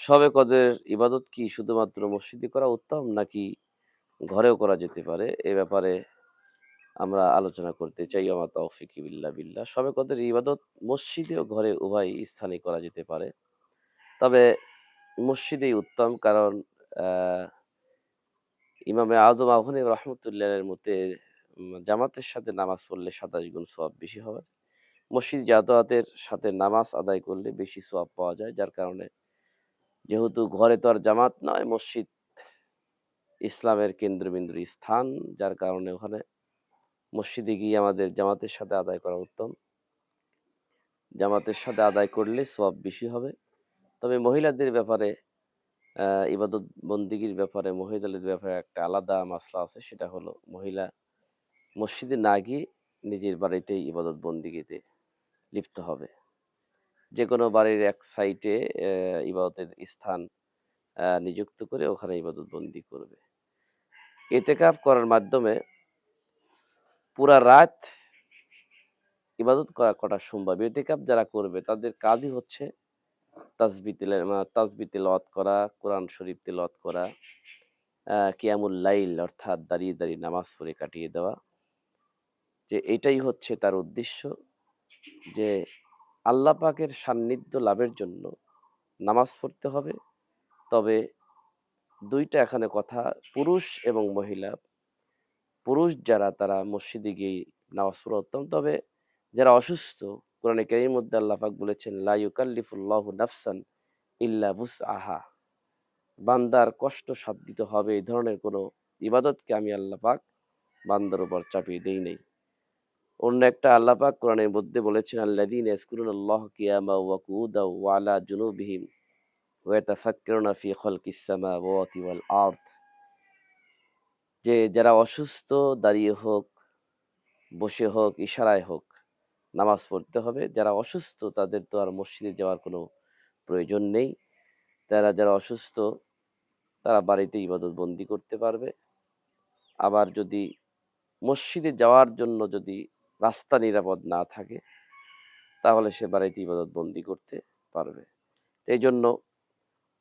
শবে কদরের ইবাদত কি শুধুমাত্র মসজিদে করা উত্তম নাকি ঘরেও করা যেতে পারে? এ ব্যাপারে আমরা আলোচনা করতে চাই। আমার তৌফিক বিল্লাহ বিল্লাহ। শবে কদরের ইবাদত মসজিদে ও ঘরে উভয় স্থানে করা যেতে পারে। তবে মসজিদেই উত্তম কারণ ইমামে আজম আহনি রহমতুল্লাহের মতে জামাতের সাথে নামাজ পড়লে সাতাশ গুণ সওয়াব বেশি হবে মসজিদ যাতায়াতের সাথে নামাজ আদায় করলে বেশি সোয়াব পাওয়া যায়, যার কারণে যেহেতু ঘরে তো আর জামাত নয়, মসজিদ ইসলামের কেন্দ্রবিন্দুর স্থান, যার কারণে ওখানে মসজিদে গিয়ে আমাদের জামাতের সাথে আদায় করা উত্তম। জামাতের সাথে আদায় করলে সব বেশি হবে। তবে মহিলাদের ব্যাপারে ইবাদত বন্দিগির ব্যাপারে, মহিলাদের ব্যাপারে একটা আলাদা মাসলা আছে, সেটা হলো মহিলা মসজিদে না গিয়ে নিজের বাড়িতেই ইবাদত বন্দিগিতে লিপ্ত হবে। যে কোনো বাড়ির এক সাইটে ইবাদতের স্থান নিযুক্ত করে ওখানে ইবাদত বন্দি করবে। এতেকাপ করার মাধ্যমে পুরা রাত ইবাদত করা করা সম্ভব? এতেকাপ যারা করবে তাদের কাজই হচ্ছে তাসবি তিলা- আহ, তাসবি করা কোরআন শরীফ তেলাওয়াত করা কিয়ামুল লাইল অর্থাৎ দাঁড়িয়ে দাঁড়িয়ে নামাজ পড়ে কাটিয়ে দেওয়া। যে এটাই হচ্ছে তার উদ্দেশ্য যে আল্লাহ পাকের সান্নিধ্য লাভের জন্য নামাজ পড়তে হবে। তবে দুইটা এখানে কথা, পুরুষ এবং মহিলা। পুরুষ যারা, তারা মসজিদে গিয়ে নামাজ পড়া উত্তম। তবে যারা অসুস্থ, কোরআনে কারিমের মধ্যে আল্লাহ পাক বলেছেন, লা ইউকাল্লিফুল্লাহু নাফসান ইল্লা বুস আহা বান্দার কষ্ট সাধিত হবে। এই ধরনের কোনো ইবাদতকে আমি আল্লাহ পাক বান্দার উপর চাপিয়ে দেই নেই। অন্য একটা আল্লাহ পাক কোরআনের মধ্যে বলেছেন, আল্লাযীন ইয়াজকুরুনাল্লাহ কিয়ামা ওয়া কুউদা ওয়া আলা জুনুবিহিম ওয়া ইয়াতাফাক্কারুনা ফি খালকিস সামাওয়াতি ওয়াল আরদ। যে যারা অসুস্থ, দাঁড়িয়ে হোক, বসে হোক, ইশারায় হোক, নামাজ পড়তে হবে। যারা অসুস্থ, তাদের তো আর মসজিদে যাওয়ার কোনো প্রয়োজন নেই। তারা যারা অসুস্থ, তারা বাড়িতে ইবাদত বন্দি করতে পারবে। আবার যদি মসজিদে যাওয়ার জন্য যদি রাস্তা নিরাপদ না থাকে, তাহলে সে বাড়িতে ইবাদত বন্দি করতে পারবে। এই জন্য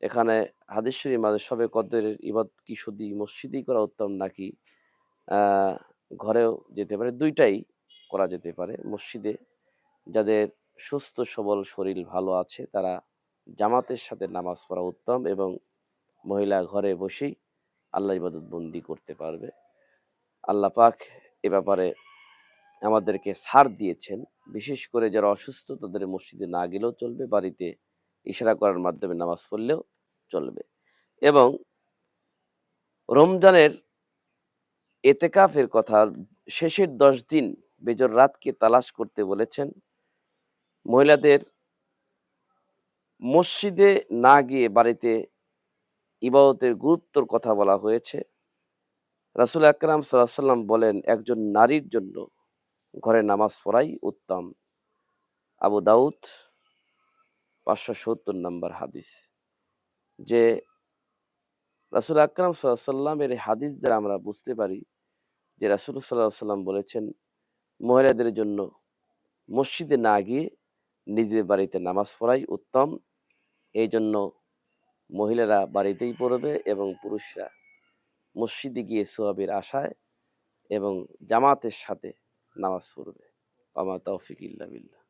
এখানে হাদিস শরীফ মাঝে সবে কদরের ইবাদ কি শুধু মসজিদেই করা উত্তম নাকি ঘরেও যেতে পারে, দুইটাই করা যেতে পারে। মসজিদে যাদের সুস্থ, সবল শরীর ভালো আছে, তারা জামাতের সাথে নামাজ পড়া উত্তম এবং মহিলা ঘরে বসেই আল্লাহ ইবাদত বন্দি করতে পারবে। আল্লাহ পাক এ ব্যাপারে আমাদেরকে ছাড় দিয়েছেন। বিশেষ করে যারা অসুস্থ তাদের মসজিদে না গেলেও চলবে, বাড়িতে ইশারা করার মাধ্যমে নামাজ পড়লেও চলবে। এবং রমজানের এতেকাফের কথা শেষের দশ দিন বেজর রাতকে তালাশ করতে বলেছেন, মহিলাদের মসজিদে না গিয়ে বাড়িতে ইবাদতের গুরুত্বর কথা বলা হয়েছে। রাসুল আকরাম সাল্লাম বলেন, একজন নারীর জন্য ঘরে নামাজ পড়াই উত্তম। আবু দাউদ পাঁচশো সত্তর নম্বর হাদিস। যে রাসুল আকরাম সাল্লামের এই হাদিস দ্বারা আমরা বুঝতে পারি যে রাসুল সাল্লাহ সাল্লাম বলেছেন, মহিলাদের জন্য মসজিদে না গিয়ে নিজের বাড়িতে নামাজ পড়াই উত্তম। এই জন্য মহিলারা বাড়িতেই পড়বে এবং পুরুষরা মসজিদে গিয়ে সোয়াবের আশায় এবং জামাতের সাথে নামাজ পড়বে। আমা তৌফিক ইল্লা বিল্লাহ।